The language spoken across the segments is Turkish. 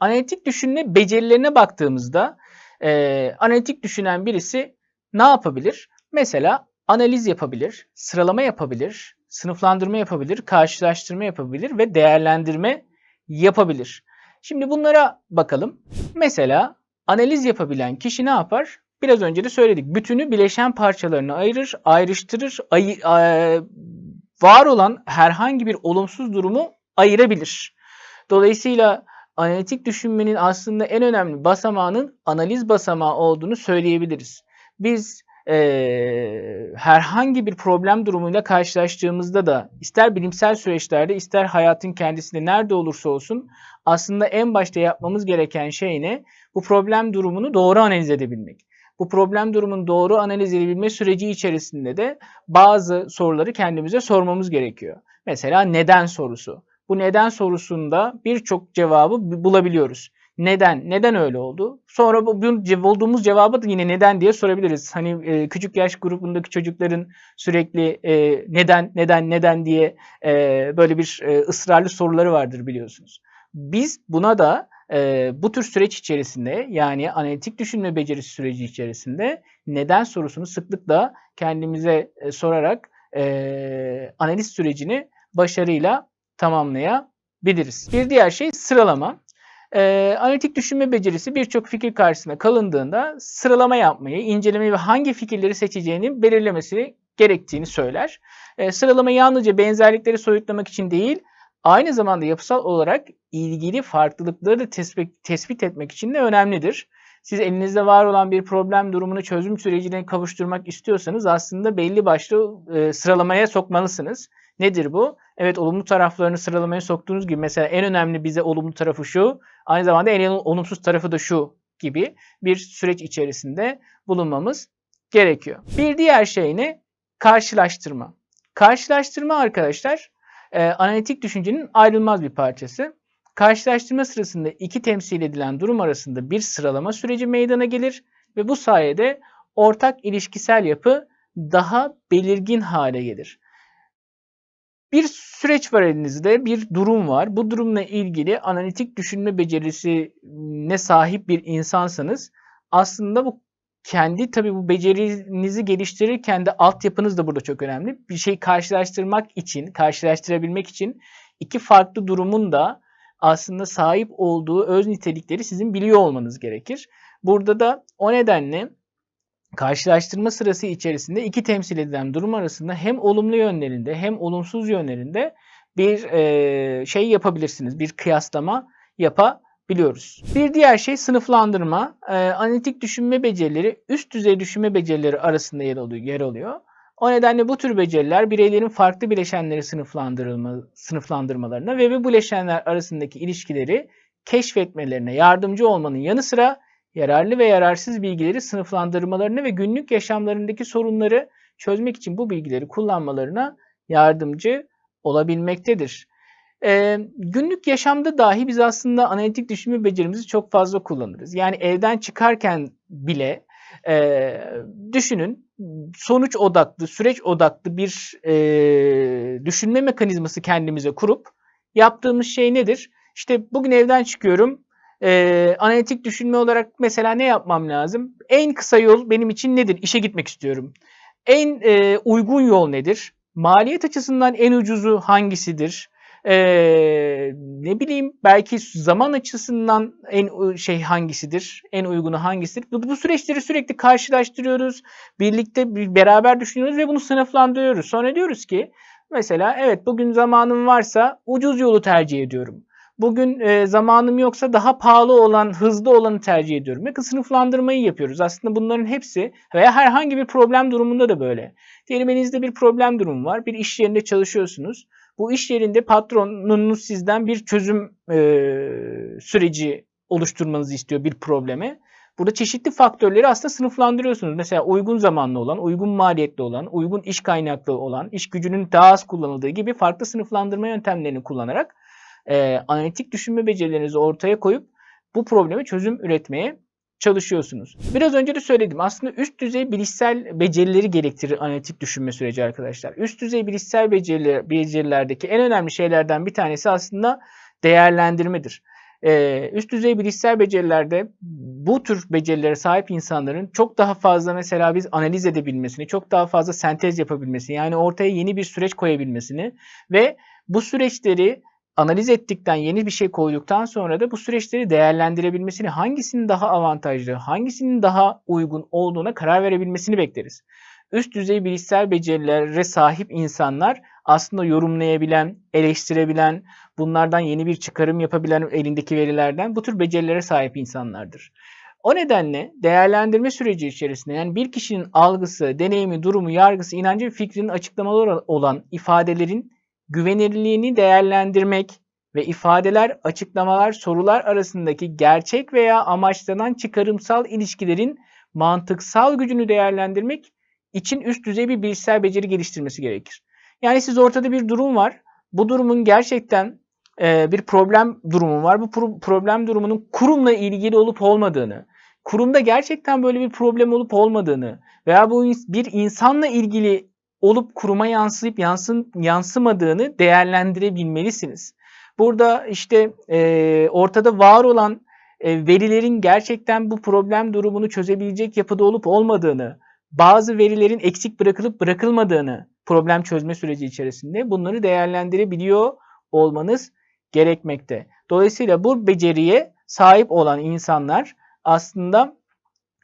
analitik düşünme becerilerine baktığımızda e, analitik düşünen birisi ne yapabilir? Mesela analiz yapabilir, sıralama yapabilir, sınıflandırma yapabilir, karşılaştırma yapabilir ve değerlendirme yapabilir. Şimdi bunlara bakalım. Mesela analiz yapabilen kişi ne yapar? Biraz önce de söyledik. Bütünü bileşen parçalarına ayırır, ayrıştırır, ayı, e, var olan herhangi bir olumsuz durumu ayırabilir. Dolayısıyla analitik düşünmenin aslında en önemli basamağının analiz basamağı olduğunu söyleyebiliriz. Biz e, herhangi bir problem durumuyla karşılaştığımızda da ister bilimsel süreçlerde ister hayatın kendisinde nerede olursa olsun aslında en başta yapmamız gereken şey ne? Bu problem durumunu doğru analiz edebilmek. Bu problem durumun doğru analiz edebilme süreci içerisinde de bazı soruları kendimize sormamız gerekiyor. Mesela neden sorusu. Bu neden sorusunda birçok cevabı bulabiliyoruz. Neden? Neden öyle oldu? Sonra bu bulduğumuz cevabı da yine neden diye sorabiliriz. Hani e, küçük yaş grubundaki çocukların sürekli e, neden, neden, neden diye e, böyle bir e, ısrarlı soruları vardır biliyorsunuz. Biz buna da e, bu tür süreç içerisinde yani analitik düşünme becerisi süreci içerisinde neden sorusunu sıklıkla kendimize e, sorarak e, analiz sürecini başarıyla tamamlayabiliriz. Bir diğer şey sıralama. E, analitik düşünme becerisi birçok fikir karşısında kalındığında sıralama yapmayı, incelemeyi ve hangi fikirleri seçeceğini belirlemesi gerektiğini söyler. E, sıralama yalnızca benzerlikleri soyutlamak için değil, aynı zamanda yapısal olarak ilgili farklılıkları da tespit, tespit etmek için de önemlidir. Siz elinizde var olan bir problem durumunu çözüm sürecine kavuşturmak istiyorsanız aslında belli başlı e, sıralamaya sokmalısınız. Nedir bu? Evet olumlu taraflarını sıralamaya soktuğunuz gibi mesela en önemli bize olumlu tarafı şu, aynı zamanda en olumsuz tarafı da şu gibi bir süreç içerisinde bulunmamız gerekiyor. Bir diğer şey ne? Karşılaştırma. Karşılaştırma arkadaşlar e, analitik düşüncenin ayrılmaz bir parçası. Karşılaştırma sırasında iki temsil edilen durum arasında bir sıralama süreci meydana gelir ve bu sayede ortak ilişkisel yapı daha belirgin hale gelir. Bir süreç var elinizde, bir durum var. Bu durumla ilgili analitik düşünme becerisine sahip bir insansanız aslında bu kendi tabii bu becerinizi geliştirirken de altyapınız da burada çok önemli. Bir şey karşılaştırmak için, karşılaştırabilmek için iki farklı durumun da aslında sahip olduğu öz nitelikleri sizin biliyor olmanız gerekir. Burada da o nedenle karşılaştırma sırası içerisinde iki temsil edilen durum arasında hem olumlu yönlerinde hem olumsuz yönlerinde bir e, şey yapabilirsiniz. Bir kıyaslama yapabiliyoruz. Bir diğer şey sınıflandırma. E, analitik düşünme becerileri üst düzey düşünme becerileri arasında yer alıyor. Yer alıyor. O nedenle bu tür beceriler bireylerin farklı bileşenleri sınıflandırılma, sınıflandırmalarına ve bu bileşenler arasındaki ilişkileri keşfetmelerine yardımcı olmanın yanı sıra yararlı ve yararsız bilgileri sınıflandırmalarına ve günlük yaşamlarındaki sorunları çözmek için bu bilgileri kullanmalarına yardımcı olabilmektedir. Ee, günlük yaşamda dahi biz aslında analitik düşünme becerimizi çok fazla kullanırız. Yani evden çıkarken bile e, düşünün sonuç odaklı, süreç odaklı bir e, düşünme mekanizması kendimize kurup yaptığımız şey nedir? İşte bugün evden çıkıyorum, e, analitik düşünme olarak mesela ne yapmam lazım? En kısa yol benim için nedir? İşe gitmek istiyorum. En e, uygun yol nedir? Maliyet açısından en ucuzu hangisidir? Ee, ne bileyim belki zaman açısından en şey hangisidir? En uygunu hangisidir? Bu, bu süreçleri sürekli karşılaştırıyoruz. Birlikte beraber düşünüyoruz ve bunu sınıflandırıyoruz. Sonra diyoruz ki mesela evet bugün zamanım varsa ucuz yolu tercih ediyorum. Bugün e, zamanım yoksa daha pahalı olan, hızlı olanı tercih ediyorum. Bakın sınıflandırmayı yapıyoruz. Aslında bunların hepsi veya herhangi bir problem durumunda da böyle. Diyelim elinizde bir problem durumu var. Bir iş yerinde çalışıyorsunuz. Bu iş yerinde patronunuz sizden bir çözüm e, süreci oluşturmanızı istiyor bir probleme. Burada çeşitli faktörleri aslında sınıflandırıyorsunuz. Mesela uygun zamanlı olan, uygun maliyetli olan, uygun iş kaynaklı olan, iş gücünün daha az kullanıldığı gibi farklı sınıflandırma yöntemlerini kullanarak e, analitik düşünme becerilerinizi ortaya koyup bu probleme çözüm üretmeye çalışıyorsunuz. Biraz önce de söyledim. Aslında üst düzey bilişsel becerileri gerektirir analitik düşünme süreci arkadaşlar. Üst düzey bilişsel beceriler, becerilerdeki en önemli şeylerden bir tanesi aslında değerlendirmedir. Ee, üst düzey bilişsel becerilerde bu tür becerilere sahip insanların çok daha fazla mesela biz analiz edebilmesini, çok daha fazla sentez yapabilmesini, yani ortaya yeni bir süreç koyabilmesini ve bu süreçleri analiz ettikten, yeni bir şey koyduktan sonra da bu süreçleri değerlendirebilmesini, hangisinin daha avantajlı, hangisinin daha uygun olduğuna karar verebilmesini bekleriz. Üst düzey bilişsel becerilere sahip insanlar aslında yorumlayabilen, eleştirebilen, bunlardan yeni bir çıkarım yapabilen elindeki verilerden bu tür becerilere sahip insanlardır. O nedenle değerlendirme süreci içerisinde yani bir kişinin algısı, deneyimi, durumu, yargısı, inancı ve fikrinin açıklamaları olan ifadelerin güvenirliğini değerlendirmek ve ifadeler, açıklamalar, sorular arasındaki gerçek veya amaçlanan çıkarımsal ilişkilerin mantıksal gücünü değerlendirmek için üst düzey bir bilişsel beceri geliştirmesi gerekir. Yani siz ortada bir durum var. Bu durumun gerçekten e, bir problem durumu var. Bu pro- problem durumunun kurumla ilgili olup olmadığını, kurumda gerçekten böyle bir problem olup olmadığını veya bu bir insanla ilgili olup kuruma yansıyıp yansın, yansımadığını değerlendirebilmelisiniz. Burada işte e, ortada var olan e, verilerin gerçekten bu problem durumunu çözebilecek yapıda olup olmadığını, bazı verilerin eksik bırakılıp bırakılmadığını problem çözme süreci içerisinde bunları değerlendirebiliyor olmanız gerekmekte. Dolayısıyla bu beceriye sahip olan insanlar aslında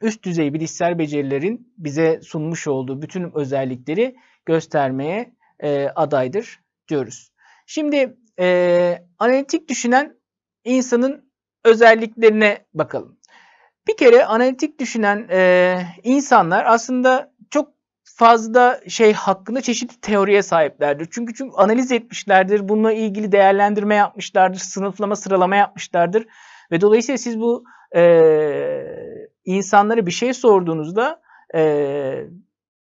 üst düzey bilişsel becerilerin bize sunmuş olduğu bütün özellikleri göstermeye e, adaydır diyoruz. Şimdi e, analitik düşünen insanın özelliklerine bakalım. Bir kere analitik düşünen e, insanlar aslında çok fazla şey hakkında çeşitli teoriye sahiplerdir. Çünkü çünkü analiz etmişlerdir, bununla ilgili değerlendirme yapmışlardır, sınıflama, sıralama yapmışlardır ve dolayısıyla siz bu e, insanlara bir şey sorduğunuzda e,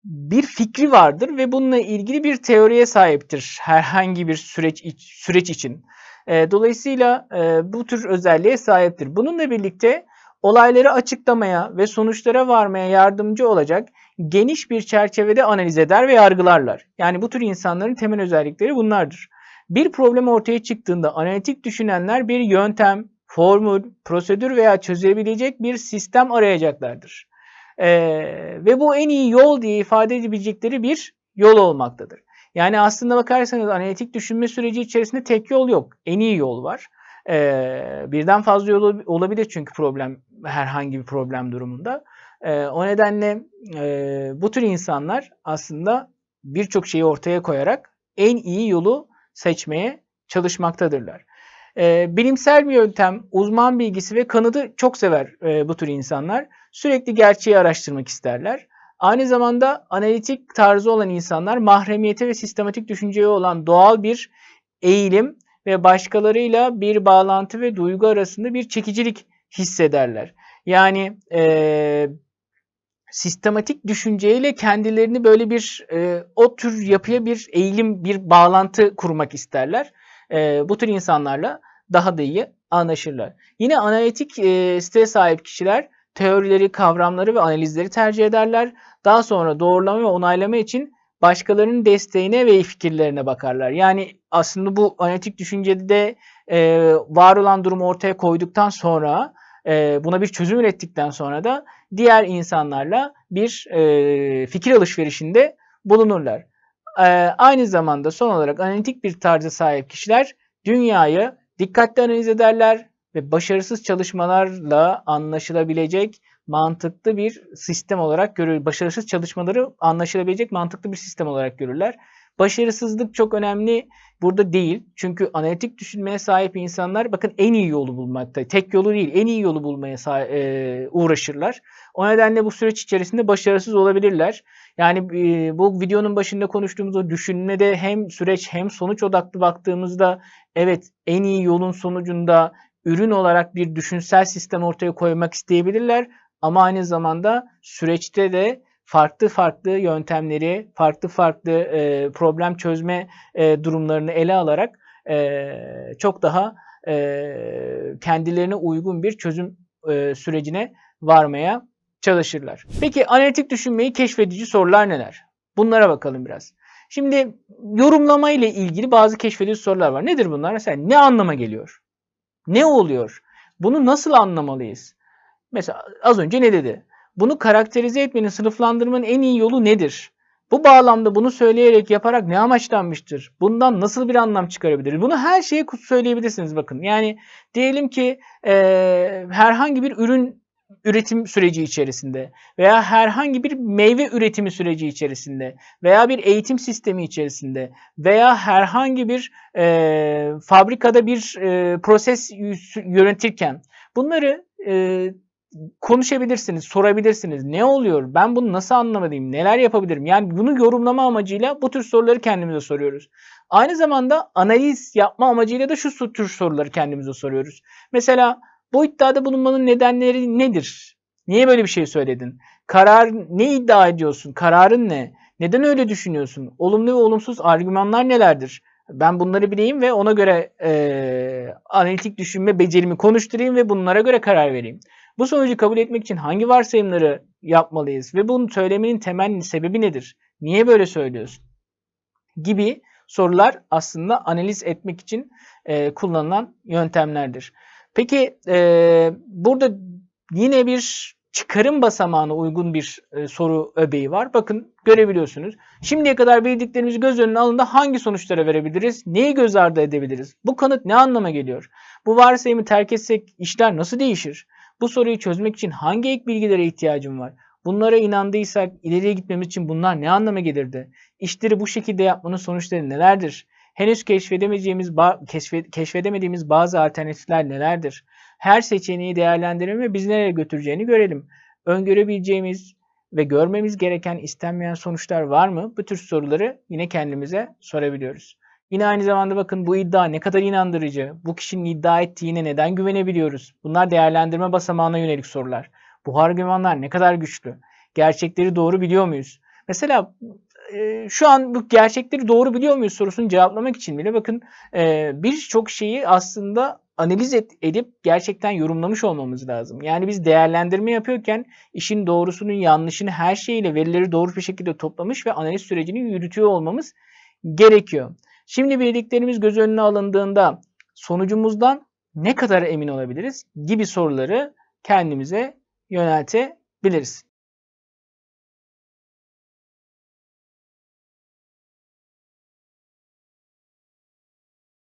bir fikri vardır ve bununla ilgili bir teoriye sahiptir herhangi bir süreç süreç için. E, dolayısıyla e, bu tür özelliğe sahiptir. Bununla birlikte olayları açıklamaya ve sonuçlara varmaya yardımcı olacak geniş bir çerçevede analiz eder ve yargılarlar. Yani bu tür insanların temel özellikleri bunlardır. Bir problem ortaya çıktığında analitik düşünenler bir yöntem, formül, prosedür veya çözebilecek bir sistem arayacaklardır. Ee, ve bu en iyi yol diye ifade edebilecekleri bir yol olmaktadır. Yani aslında bakarsanız analitik düşünme süreci içerisinde tek yol yok. En iyi yol var. Ee, birden fazla yol olabilir çünkü problem herhangi bir problem durumunda. Ee, o nedenle e, bu tür insanlar aslında birçok şeyi ortaya koyarak en iyi yolu seçmeye çalışmaktadırlar. Ee, bilimsel bir yöntem, uzman bilgisi ve kanıtı çok sever e, bu tür insanlar. Sürekli gerçeği araştırmak isterler. Aynı zamanda analitik tarzı olan insanlar mahremiyete ve sistematik düşünceye olan doğal bir eğilim ve başkalarıyla bir bağlantı ve duygu arasında bir çekicilik hissederler. Yani e, sistematik düşünceyle kendilerini böyle bir e, o tür yapıya bir eğilim, bir bağlantı kurmak isterler. E, bu tür insanlarla daha da iyi anlaşırlar. Yine analitik e, siteye sahip kişiler teorileri, kavramları ve analizleri tercih ederler. Daha sonra doğrulama ve onaylama için başkalarının desteğine ve fikirlerine bakarlar. Yani aslında bu analitik düşüncede e, var olan durumu ortaya koyduktan sonra e, buna bir çözüm ürettikten sonra da diğer insanlarla bir e, fikir alışverişinde bulunurlar. E, aynı zamanda son olarak analitik bir tarza sahip kişiler dünyayı dikkatli analiz ederler ve başarısız çalışmalarla anlaşılabilecek mantıklı bir sistem olarak görür. Başarısız çalışmaları anlaşılabilecek mantıklı bir sistem olarak görürler. Başarısızlık çok önemli burada değil. Çünkü analitik düşünmeye sahip insanlar bakın en iyi yolu bulmakta. Tek yolu değil, en iyi yolu bulmaya e, uğraşırlar. O nedenle bu süreç içerisinde başarısız olabilirler. Yani e, bu videonun başında konuştuğumuz o düşünmede hem süreç hem sonuç odaklı baktığımızda evet en iyi yolun sonucunda ürün olarak bir düşünsel sistem ortaya koymak isteyebilirler. Ama aynı zamanda süreçte de farklı farklı yöntemleri, farklı farklı e, problem çözme e, durumlarını ele alarak e, çok daha e, kendilerine uygun bir çözüm e, sürecine varmaya çalışırlar. Peki analitik düşünmeyi keşfedici sorular neler? Bunlara bakalım biraz. Şimdi yorumlama ile ilgili bazı keşfedici sorular var. Nedir bunlar? Mesela ne anlama geliyor? Ne oluyor? Bunu nasıl anlamalıyız? Mesela az önce ne dedi? Bunu karakterize etmenin, sınıflandırmanın en iyi yolu nedir? Bu bağlamda bunu söyleyerek, yaparak ne amaçlanmıştır? Bundan nasıl bir anlam çıkarabiliriz? Bunu her şeye söyleyebilirsiniz bakın. Yani diyelim ki e, herhangi bir ürün üretim süreci içerisinde veya herhangi bir meyve üretimi süreci içerisinde veya bir eğitim sistemi içerisinde veya herhangi bir e, fabrikada bir e, proses yönetirken bunları e, konuşabilirsiniz, sorabilirsiniz. Ne oluyor? Ben bunu nasıl anlamalıyım? Neler yapabilirim? Yani bunu yorumlama amacıyla bu tür soruları kendimize soruyoruz. Aynı zamanda analiz yapma amacıyla da şu tür soruları kendimize soruyoruz. Mesela bu iddiada bulunmanın nedenleri nedir? Niye böyle bir şey söyledin? Karar ne iddia ediyorsun? Kararın ne? Neden öyle düşünüyorsun? Olumlu ve olumsuz argümanlar nelerdir? Ben bunları bileyim ve ona göre e, analitik düşünme becerimi konuşturayım ve bunlara göre karar vereyim. Bu sonucu kabul etmek için hangi varsayımları yapmalıyız ve bunu söylemenin temel sebebi nedir? Niye böyle söylüyorsun? Gibi sorular aslında analiz etmek için e, kullanılan yöntemlerdir. Peki e, burada yine bir çıkarım basamağına uygun bir e, soru öbeği var. Bakın görebiliyorsunuz. Şimdiye kadar bildiklerimizi göz önüne alında hangi sonuçlara verebiliriz? Neyi göz ardı edebiliriz? Bu kanıt ne anlama geliyor? Bu varsayımı terk etsek işler nasıl değişir? Bu soruyu çözmek için hangi ek bilgilere ihtiyacım var? Bunlara inandıysak ileriye gitmemiz için bunlar ne anlama gelirdi? İşleri bu şekilde yapmanın sonuçları nelerdir? Henüz keşfedemeyeceğimiz, keşfed, keşfedemediğimiz bazı alternatifler nelerdir? Her seçeneği değerlendirelim ve bizi nereye götüreceğini görelim. Öngörebileceğimiz ve görmemiz gereken istenmeyen sonuçlar var mı? Bu tür soruları yine kendimize sorabiliyoruz. Yine aynı zamanda bakın bu iddia ne kadar inandırıcı, bu kişinin iddia ettiğine neden güvenebiliyoruz? Bunlar değerlendirme basamağına yönelik sorular. Bu argümanlar ne kadar güçlü? Gerçekleri doğru biliyor muyuz? Mesela e, şu an bu gerçekleri doğru biliyor muyuz sorusunu cevaplamak için bile bakın e, birçok şeyi aslında analiz edip gerçekten yorumlamış olmamız lazım. Yani biz değerlendirme yapıyorken işin doğrusunun yanlışını her şeyiyle verileri doğru bir şekilde toplamış ve analiz sürecini yürütüyor olmamız gerekiyor. Şimdi bildiklerimiz göz önüne alındığında sonucumuzdan ne kadar emin olabiliriz gibi soruları kendimize yöneltebiliriz.